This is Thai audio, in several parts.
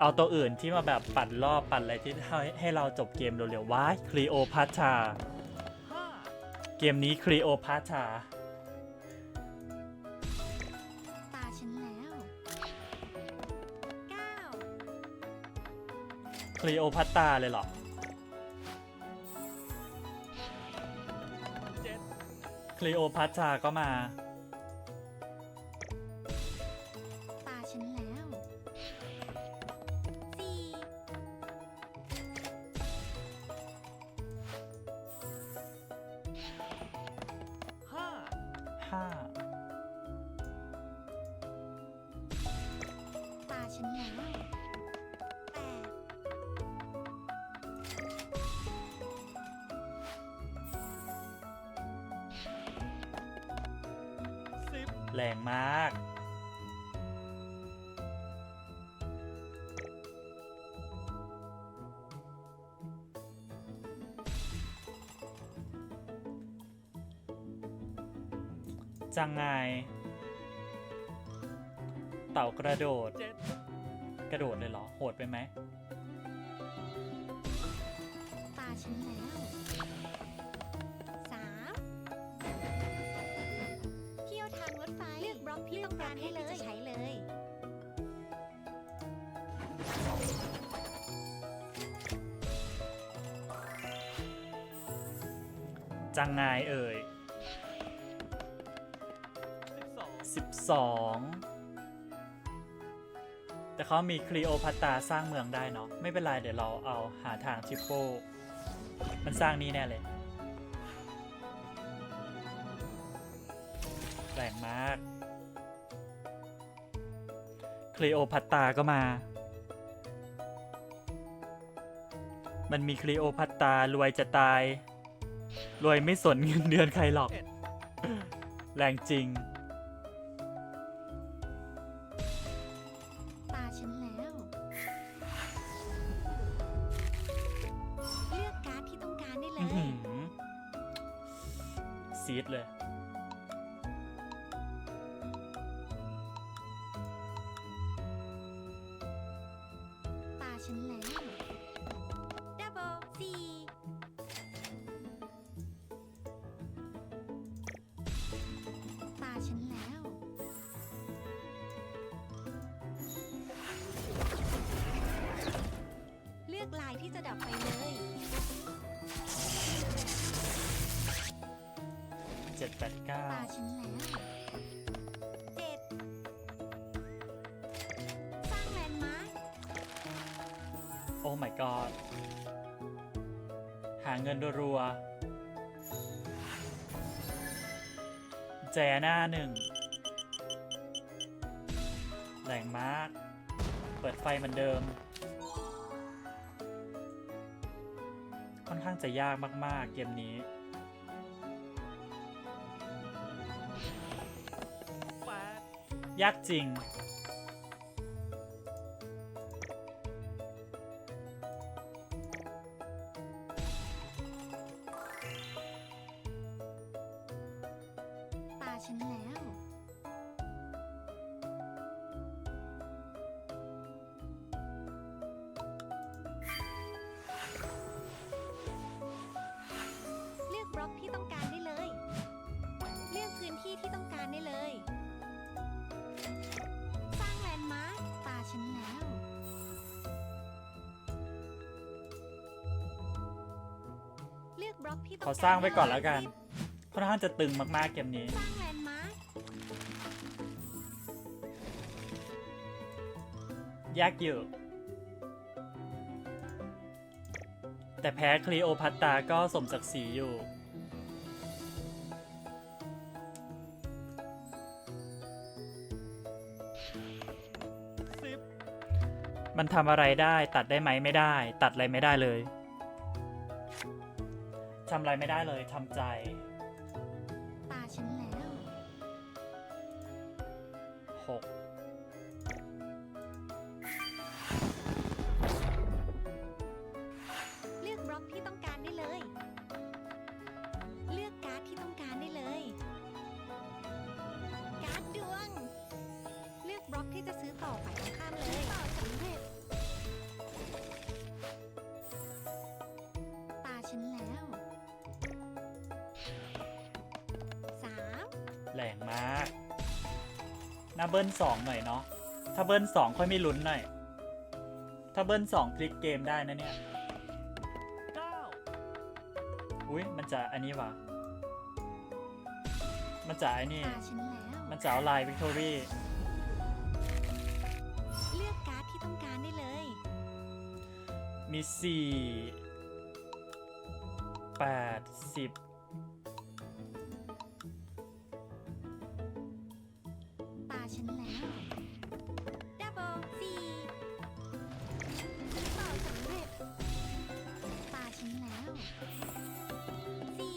เอาตัวอื่นที่มาแบบปั่นรอบปั่นอะไรที่ให้ให้เราจบเกมเร็วๆว้ายคลีโอพัชชาเกมนี้คลีโอพัชชาตาฉันแล้วเก้าคลีโอพัตตาเลยเหรอคลีโอพัชชาก็มาตา ห้าตาฉันแล้วแปดแรงมาก จังไง เต่ากระโดด กระโดดเลยเหรอ โหดไปไหม ตาฉันแล้วสามเที่ยวทางรถไฟเลือกบล็อกที่ต้องการให้เลยใช้เลย จังไงเอ่ย 2 แต่เขามีคลีโอพัตตาสร้างเมืองได้เนาะไม่เป็นไรเดี๋ยวเราเอาหาทางทิปโปมันสร้างนี่แน่เลยแรงมากคลีโอพัตตาก็มา มันมีคลีโอพัตตารวยจะตาย รวยไม่สนเงินเดือนใครหรอก แรงจริง ซีดเลย ดแปดเก้าตาฉันแล้วเจ็ดสร้างแลนด์มาร์คโอ้ my god หาเงินรัวๆแจหน้าหนึ่งแรงมาก เปิดไฟเหมือนเดิม ค่อนข้างจะยากมากๆ เกมนี้ ยากจริง เลือกบล็อกที่ต้ขอสร้างไว้ก่อนแล้วกันค่อนข้างจะตึงมากๆเกมนี้ สร้างแลนด์มาร์คยากอยู่ แต่แพ้คลีโอพัตตาก็สมศักดิ์ศรีอยู่ มันทำอะไรได้ ตัดได้ไหมไม่ได้ ตัดอะไรไม่ได้เลย ทำอะไรไม่ได้เลยทำใจ ตาฉันแล้ว 6 แรงมากน่าเบิ้ลสองหน่อยเนาะถ้าเบิ้ลสองค่อยไม่ลุ้นหน่อย ถ้าเบิ้ลสองพลิกเกมได้นะเนี่ยเก้าอุ้ยมันจะอันนี้วะมันจะไอ้นี่ตาฉันแล้วมันจะเอาลายวิกตอรี่เลือกการ์ดที่ต้องการได้เลย มีสี่แปดสิบ ฉันแล้ว ดับเบิลสี่เป่าสำเร็จตาฉันแล้วสี่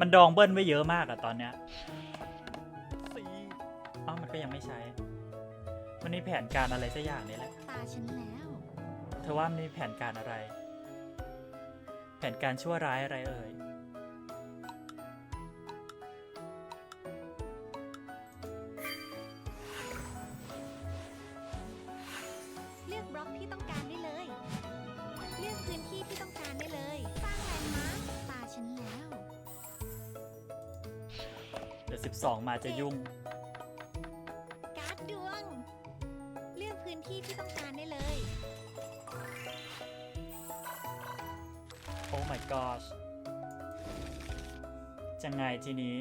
มันดองเบิ้ลไว้เยอะมากอะตอนเนี้ยสี่เอ้ามันก็ยังไม่ใช้ มันมีแผนการอะไรสักอย่างนี่แหละ ตาฉันแล้ว เธอว่ามันมีแผนการอะไร แผนการชั่วร้ายอะไรเอ่ย เลือกบล็อกที่ต้องการได้เลย เลือกพื้นที่ที่ต้องการได้เลย สร้างแลนด์มาร์คตาฉันแล้ว เดี๋ยวสิบสองมาจะยุ่ง การ์ดดวง เลือกพื้นที่ที่ต้องการได้เลย อ้ my gosh จะไงทีนี้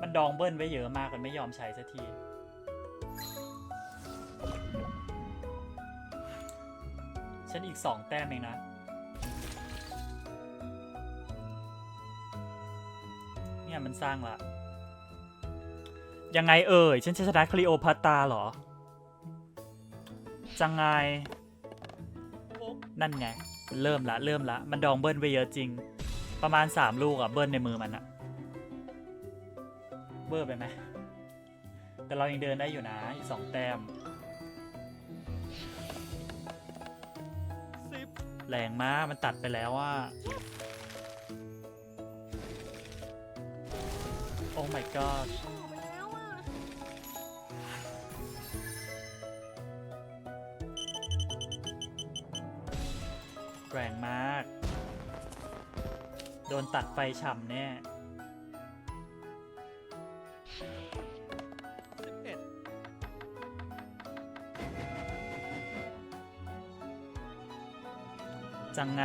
มันดองเบิ้ลไว้เยอะมากมันไม่ยอมใช้สักทีฉันอีกสองแต้มเองนะ เนี่ยมันสร้างละ ยังไงเอ่ย ฉันจะชนะคลีโอพัตตราเหรอ จังไงหกนั่นไง เริ่มละเริ่มละ มันดองเบิ้ลไปเยอะจริง ประมาณสามลูกอะเบิ้ลในมือมันอะเบอร์ไปไหมแต่เรายังเดินได้อยู่นะอีกสองแต้มสิบแรงมากมันตัดไปแล้วว่าโอ้ my god แรงมาก โดนตัดไฟฉ่ำแน่ สิบเอ็ดจังไง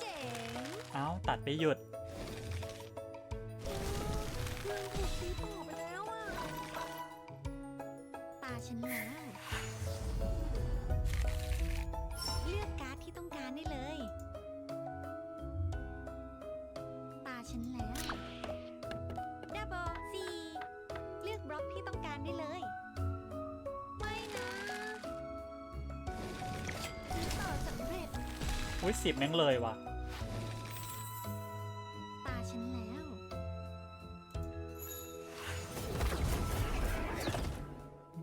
เจ๋ง เอ้า ตัดไปหยุด อุ้ยสิบแม่งเลยว่ะ ตาฉันแล้ว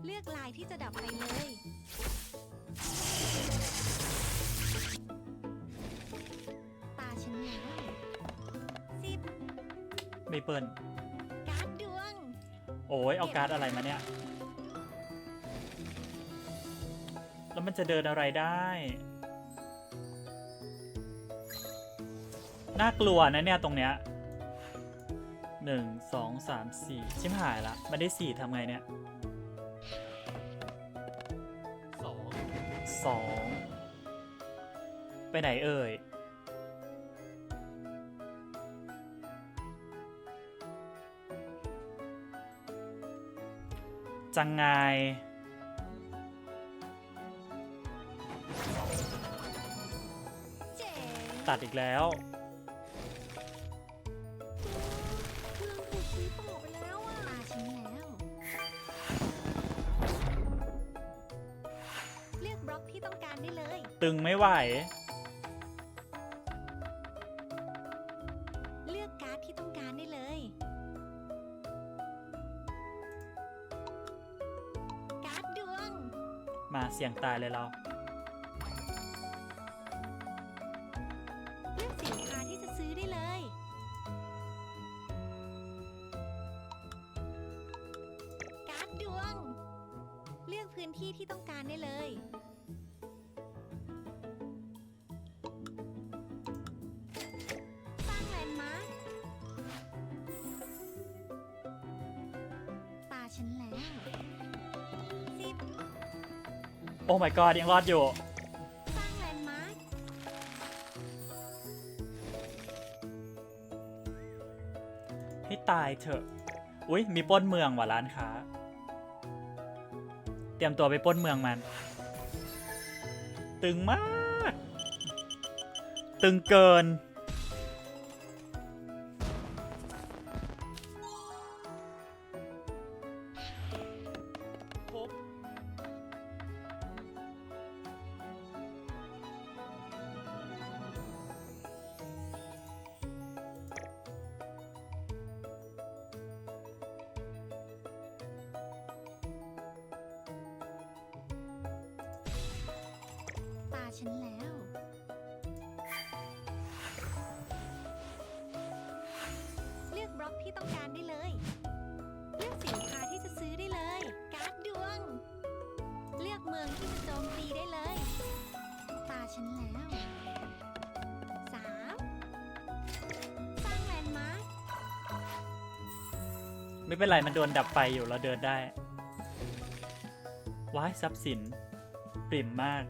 เลือกลายที่จะดับไปเลย ตาฉันแล้วสิบไม่เปิ้ลการ์ดดวง โอ้ยเอาการ์ดอะไรมาเนี่ย แล้วมันจะเดินอะไรได้ น่ากลัวนะเนี่ยตรงเนี้ยหนึ่งสองสามสี่ชิมหายละมันได้สี่ทำไงเนี่ยสองสองไปไหนเอ่ยจังไงเจ๋งตัดอีกแล้ว ตึงไม่ไหว เลือกการ์ดที่ต้องการได้เลย การ์ดดวง มาเสี่ยงตายเลยเรา อ้ my god ยังรอดอยู่ สร้างแลนด์มาร์คให้ตายเถอะ อุ้ยมีปล้นเมืองว่ะร้านค้า เตรียมตัวไปปล้นเมืองมัน ตึงมาก ตึงเกิน ฉันแล้ว เลือกบล็อกที่ต้องการได้เลย เลือกสินค้าที่จะซื้อได้เลย การ์ดดวง เลือกเมืองที่จะโจมตีได้เลย ตาฉันแล้วสามสร้างแลนด์มาร์คไม่เป็นไรมันโดนดับไฟอยู่เราเดินได้ว้ายทรัพย์สินปริ่มมาก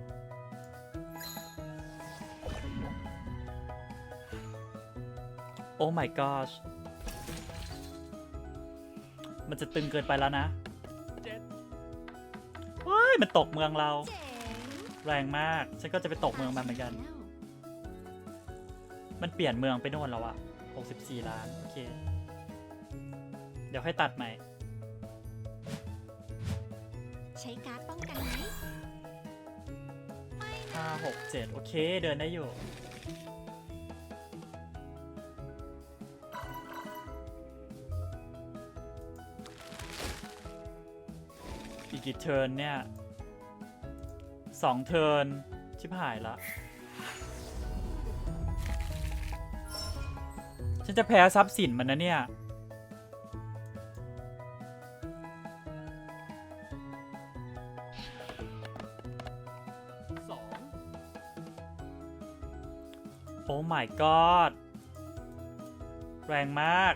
อ้ my gosh มันจะตึงเกินไปแล้วนะเจ็ดว้ายมันตกเมืองเราเจ๋งแรงมาก ฉันก็จะไปตกเมืองมันเหมือนกันตาฉัแล้วมันเปลี่ยนเมืองไปโน่นแล้วอะ64 ล้าน โอเค เดี๋ยวให้ตัดใหม่ ใช้การ์ดป้องกันไหมไม่นะห้าหกเจ็ดโอเค เดินได้อยู่ กี่เทิร์นเนี่ยสองเทิร์นชิบหายละ ฉันจะแพ้ทรัพย์สินมันนะเนี่ยสองโอ้ my god แรงมาก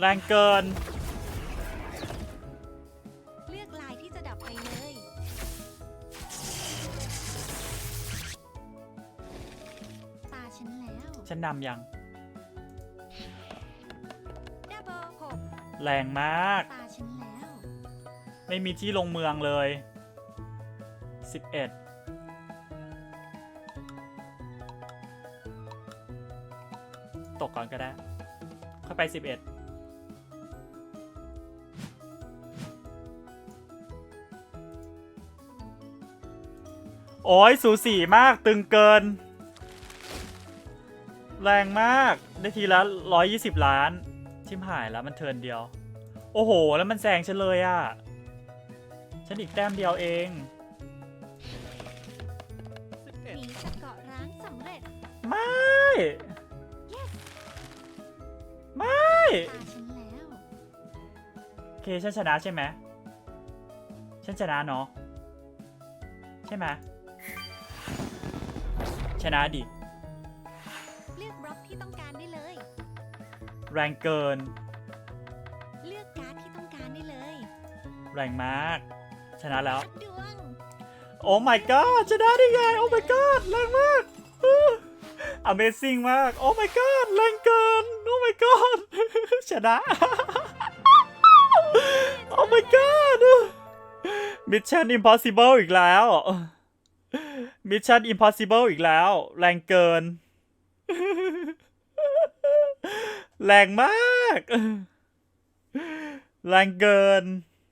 แรงเกิน เลือกลายที่จะดับไปเลย ตาฉันแล้วฉันนำยัง ดับเบิลหกแรงมาก ตาฉันแล้ว ไม่มีที่ลงเมืองเลย 11 ตกก่อนก็ได้เข้าไป 11 โอ้ยสูสีมากตึงเกิน แรงมากได้ทีละ120ล้าน ชิมหายแล้วมันเทิร์นเดียว โอ้โห แล้วมันแซงฉันเลยอะ่ะ ฉันอีกแต้มเดียวเองสิบเอ็หดนีจากเกาะร้างสำเร็จไม่ yes ไม่ ตาฉันแล้ว โอเคฉันชนะใช่ไหมฉันชนะเนาะใช่ไหม ชนะดิ เลือกบล็อกที่ต้องการได้เลย แรงเกิน เลือกการ์ดที่ต้องการได้เลยแรงมาก ชนะแล้ว ดวงโอ้ my god ชนะได้ไง โอ้ my god แรงมาก Amazing มาก โอ้ my god แรงเกิน โอ้ my god ชนะ โอ้ my god Mission Impossible อีกแล้ว มิชชั่น impossible อีกแล้ว แรงเกิน แรงมาก แรงเกิน